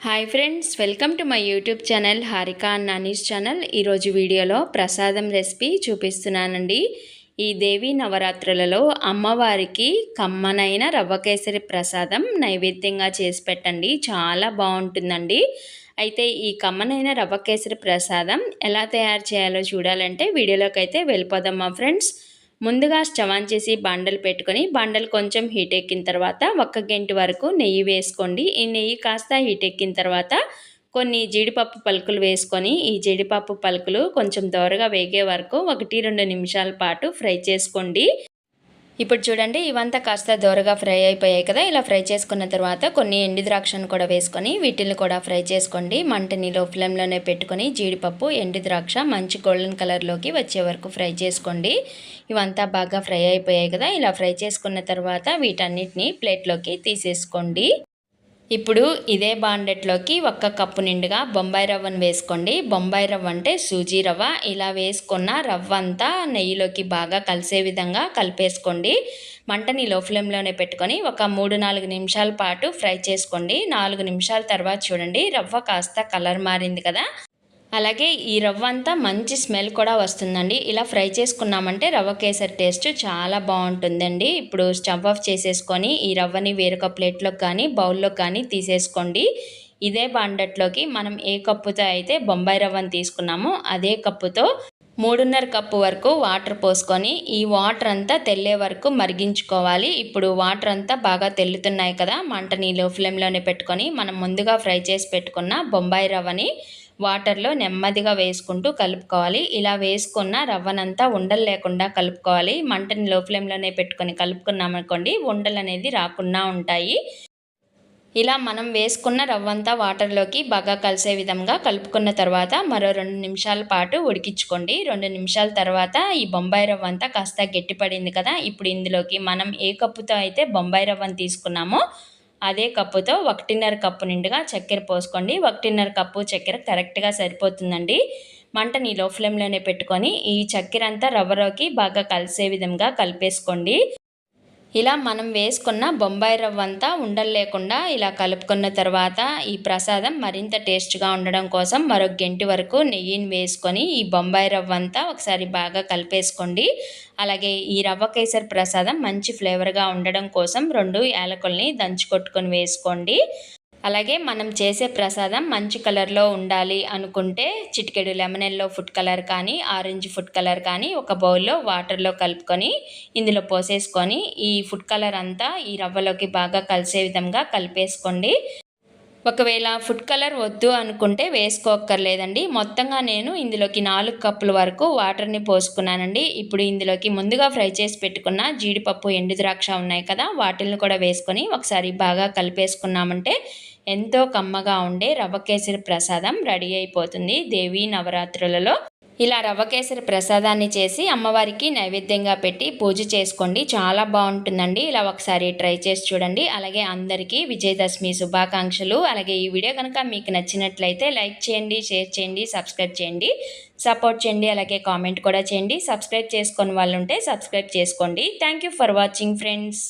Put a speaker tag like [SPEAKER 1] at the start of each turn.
[SPEAKER 1] Hi friends welcome to my YouTube channel Harika Nani's channel ఈరోజు వీడియోలో ప్రసాదం recipe చూపిస్తున్నానండి. ఈ దేవీ నవరాత్రులలో అమ్మవారికి కమ్మనైన రవ్వ కేసరి ప్రసాదం నైవేద్యంగా చేసి పెట్టండి. చాలా బాగుంటుందండి. అయితే ఈ కమ్మనైన రవ్వ కేసరి ప్రసాదం ఎలా తయారు చేయాలో చూడాలంటే వీడియోలోకి అయితే వెళ్ళిపోదాం మా ఫ్రెండ్స్ ముందుగా స్టవ్ ఆన్ చేసి బండలు పెట్టుకొని బండలు కొంచెం హీట్ ఎక్కిన తర్వాత ఒక్క గంట వరకు నెయ్యి వేసుకోండి. ఈ నెయ్యి కాస్త హీట్ ఎక్కిన తర్వాత కొన్ని జీడిపప్పు పలుకులు వేసుకొని ఈ జీడిపప్పు పలుకులు కొంచెం దోరగా వేగే వరకు ఒకటి రెండు నిమిషాల పాటు ఫ్రై చేసుకోండి. ఇప్పుడు చూడండి ఇవంతా కాస్త దోరగా ఫ్రై అయిపోయాయి కదా. ఇలా ఫ్రై చేసుకున్న తర్వాత కొన్ని ఎండి ద్రాక్షను కూడా వేసుకొని వీటిని కూడా ఫ్రై చేసుకోండి. మంటని లో ఫ్లేమ్లోనే పెట్టుకొని జీడిపప్పు ఎండి ద్రాక్ష మంచి గోల్డెన్ కలర్లోకి వచ్చే వరకు ఫ్రై చేసుకోండి. ఇవంతా బాగా ఫ్రై అయిపోయాయి కదా. ఇలా ఫ్రై చేసుకున్న తర్వాత వీటన్నిటిని ప్లేట్లోకి తీసేసుకోండి. ఇప్పుడు ఇదే బాండెట్లోకి ఒక్క కప్పు నిండుగా బొంబాయి రవ్వను వేసుకోండి. బొంబాయి రవ్వ అంటే సూజీ రవ్వ. ఇలా వేసుకున్న రవ్వ అంతా నెయ్యిలోకి బాగా కలిసే విధంగా కలిపేసుకోండి. మంటని లో ఫ్లేమ్లోనే పెట్టుకొని ఒక మూడు నాలుగు నిమిషాల పాటు ఫ్రై చేసుకోండి. నాలుగు నిమిషాల తర్వాత చూడండి రవ్వ కాస్త కలర్ మారింది కదా. అలాగే ఈ రవ్వ అంతా మంచి స్మెల్ కూడా వస్తుందండి. ఇలా ఫ్రై చేసుకున్నామంటే రవ్వ కేసరి టేస్ట్ చాలా బాగుంటుందండి. ఇప్పుడు స్టవ్ ఆఫ్ చేసేసుకొని ఈ రవ్వని వేరొక ప్లేట్లోకి కానీ బౌల్లో కానీ తీసేసుకోండి. ఇదే బాండట్లోకి మనం ఏ కప్పుతో అయితే బొంబాయి రవ్వని తీసుకున్నామో అదే కప్పుతో మూడున్నర కప్పు వరకు వాటర్ పోసుకొని ఈ వాటర్ అంతా తెల్లే వరకు మరిగించుకోవాలి. ఇప్పుడు వాటర్ అంతా బాగా తెల్లుతున్నాయి కదా మంటని లో ఫ్లేమ్లోనే పెట్టుకొని మనం ముందుగా ఫ్రై చేసి పెట్టుకున్న బొంబాయి రవ్వని వాటర్లో నెమ్మదిగా వేసుకుంటూ కలుపుకోవాలి. ఇలా వేసుకున్న రవ్వనంతా ఉండలు లేకుండా కలుపుకోవాలి. మంటని లో ఫ్లేమ్లోనే పెట్టుకొని కలుపుకున్నామనుకోండి ఉండలు అనేది రాకుండా ఉంటాయి. ఇలా మనం వేసుకున్న రవ్వంతా వాటర్లోకి బాగా కలిసే విధంగా కలుపుకున్న తర్వాత మరో రెండు నిమిషాల పాటు ఉడికించుకోండి. రెండు నిమిషాల తర్వాత ఈ బొంబాయి రవ్వ అంతా కాస్త గట్టిపడింది కదా ఇప్పుడు ఇందులోకి మనం ఏ కప్పుతో అయితే బొంబాయి రవ్వను తీసుకున్నామో అదే కప్పుతో ఒకటిన్నర కప్పు నిండుగా చక్కెర పోసుకోండి. ఒకటిన్నర కప్పు చక్కెర కరెక్ట్గా సరిపోతుందండి. మంటని లో ఫ్లేమ్లోనే పెట్టుకొని ఈ చక్కెర అంతా రవ్వలోకి బాగా కలిసే విధంగా కలిపేసుకోండి. ఇలా మనం వేసుకున్న బొంబాయి రవ్వ అంతా ఉండలు లేకుండా ఇలా కలుపుకున్న తర్వాత ఈ ప్రసాదం మరింత టేస్ట్గా ఉండడం కోసం మరొక గంటి వరకు నెయ్యిని వేసుకొని ఈ బొంబాయి రవ్వ అంతా ఒకసారి బాగా కలిపేసుకోండి. అలాగే ఈ రవ్వ కేసరి ప్రసాదం మంచి ఫ్లేవర్గా ఉండడం కోసం రెండు యాలకుల్ని దంచుకొట్టుకొని వేసుకోండి. అలాగే మనం చేసే ప్రసాదం మంచి కలర్లో ఉండాలి అనుకుంటే చిటికెడు లెమన్ ఎల్లో ఫుడ్ కలర్ కానీ ఆరెంజ్ ఫుడ్ కలర్ కానీ ఒక బౌల్లో వాటర్లో కలుపుకొని ఇందులో పోసేసుకొని ఈ ఫుడ్ కలర్ అంతా ఈ రవ్వలోకి బాగా కలిసే విధంగా కలిపేసుకోండి. ఒకవేళ ఫుడ్ కలర్ వద్దు అనుకుంటే వేసుకోక్కర్లేదండి. మొత్తంగా నేను ఇందులోకి నాలుగు కప్పుల వరకు వాటర్ని పోసుకున్నానండి. ఇప్పుడు ఇందులోకి ముందుగా ఫ్రై చేసి పెట్టుకున్న జీడిపప్పు ఎండు ద్రాక్ష ఉన్నాయి కదా వాటిల్ని కూడా వేసుకొని ఒకసారి బాగా కలిపేసుకున్నామంటే ఎంతో కమ్మగా ఉండే రవ్వ కేసరి ప్రసాదం రెడీ అయిపోతుంది దేవీ నవరాత్రులలో. ఇలా రవ్వ కేసరి ప్రసాదాన్ని చేసి అమ్మవారికి నైవేద్యంగా పెట్టి పూజ చేసుకోండి. చాలా బాగుంటుందండి. ఇలా ఒకసారి ట్రై చేసి చూడండి. అలాగే అందరికీ విజయదశమి శుభాకాంక్షలు. అలాగే ఈ వీడియో కనుక మీకు నచ్చినట్లయితే లైక్ చేయండి షేర్ చేయండి సబ్స్క్రైబ్ చేయండి. సపోర్ట్ చేయండి అలాగే కామెంట్ కూడా చేయండి. సబ్స్క్రైబ్ చేసుకొని వాళ్ళు ఉంటే సబ్స్క్రైబ్ చేసుకోండి. Thank for watching friends.